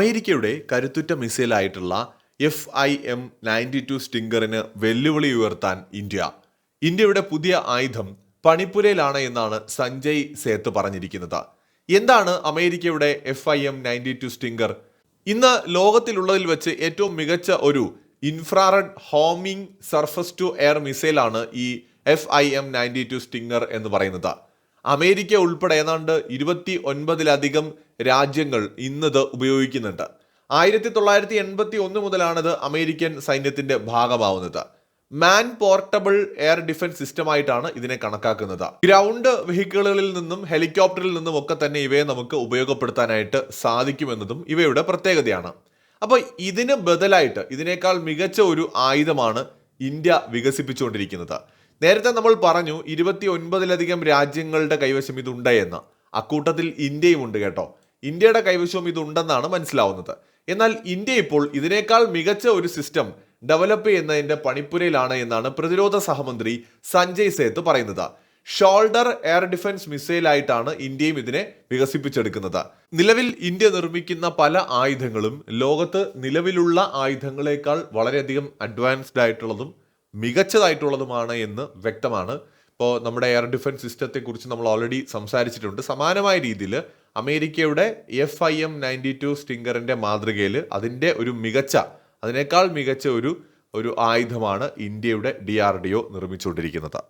അമേരിക്കയുടെ കരുത്തുറ്റ മിസൈലായിട്ടുള്ള F I M ninety two സ്റ്റിങ്കറിന് വെല്ലുവിളി ഉയർത്താൻ ഇന്ത്യ. ഇന്ത്യയുടെ പുതിയ ആയുധം പണിപ്പുരയിലാണ് എന്നാണ് സഞ്ജയ് സേത്ത് പറഞ്ഞിരിക്കുന്നത്. എന്താണ് അമേരിക്കയുടെ F I M ninety two stinger? ഇന്ന് ലോകത്തിലുള്ളതിൽ വെച്ച് ഏറ്റവും മികച്ച ഒരു infrared homing surface to air മിസൈലാണ് ഈ F I M ninety two stinger എന്ന് പറയുന്നത്. അമേരിക്ക ഉൾപ്പെടെ ഏതാണ്ട് ഇരുപത്തി ഒൻപതിലധികം രാജ്യങ്ങൾ ഇന്നത് ഉപയോഗിക്കുന്നുണ്ട്. ആയിരത്തി തൊള്ളായിരത്തി എൺപത്തി ഒന്ന് മുതലാണിത് അമേരിക്കൻ സൈന്യത്തിന്റെ ഭാഗമാവുന്നത്. മാൻ പോർട്ടബിൾ എയർ ഡിഫൻസ് സിസ്റ്റമായിട്ടാണ് ഇതിനെ കണക്കാക്കുന്നത്. ഗ്രൗണ്ട് വെഹിക്കിളുകളിൽ നിന്നും ഹെലികോപ്റ്ററിൽ നിന്നും ഒക്കെ തന്നെ ഇവയെ നമുക്ക് ഉപയോഗപ്പെടുത്താനായിട്ട് സാധിക്കുമെന്നതും ഇവയുടെ പ്രത്യേകതയാണ്. അപ്പോൾ ഇതിന് ബദലായിട്ട് ഇതിനേക്കാൾ മികച്ച ഒരു ആയുധമാണ് ഇന്ത്യ വികസിപ്പിച്ചുകൊണ്ടിരിക്കുന്നത്. നേരത്തെ നമ്മൾ പറഞ്ഞു ഇരുപത്തി ഒൻപതിലധികം രാജ്യങ്ങളുടെ കൈവശം ഇതുണ്ട് എന്ന്. അക്കൂട്ടത്തിൽ ഇന്ത്യയും ഉണ്ട് കേട്ടോ. ഇന്ത്യയുടെ കൈവശവും ഇതുണ്ടെന്നാണ് മനസ്സിലാവുന്നത്. എന്നാൽ ഇന്ത്യ ഇപ്പോൾ ഇതിനേക്കാൾ മികച്ച ഒരു സിസ്റ്റം ഡെവലപ്പ് ചെയ്യുന്നതിന്റെ പണിപ്പുരയിലാണ് എന്നാണ് പ്രതിരോധ സഹമന്ത്രി സഞ്ജയ് സേത്ത് പറയുന്നത്. ഷോൾഡർ എയർ ഡിഫൻസ് മിസൈലായിട്ടാണ് ഇന്ത്യയും ഇതിനെ വികസിപ്പിച്ചെടുക്കുന്നത്. നിലവിൽ ഇന്ത്യ നിർമ്മിക്കുന്ന പല ആയുധങ്ങളും ലോകത്ത് നിലവിലുള്ള ആയുധങ്ങളെക്കാൾ വളരെയധികം അഡ്വാൻസ്ഡ് ആയിട്ടുള്ളതും മികച്ചതായിട്ടുള്ളതുമാണ് എന്ന് വ്യക്തമാണ്. ഇപ്പോൾ നമ്മുടെ എയർ ഡിഫൻസ് സിസ്റ്റത്തെക്കുറിച്ച് നമ്മൾ ഓൾറെഡി സംസാരിച്ചിട്ടുണ്ട്. സമാനമായ രീതിയിൽ അമേരിക്കയുടെ F I M ninety two സ്റ്റിങ്കറിന്റെ മാതൃകയിൽ അതിന്റെ ഒരു മികച്ച അതിനേക്കാൾ മികച്ച ഒരു ഒരു ആയുധമാണ് ഇന്ത്യയുടെ ഡി ആർ ഡി ഒ നിർമ്മിച്ചുകൊണ്ടിരിക്കുന്നത്.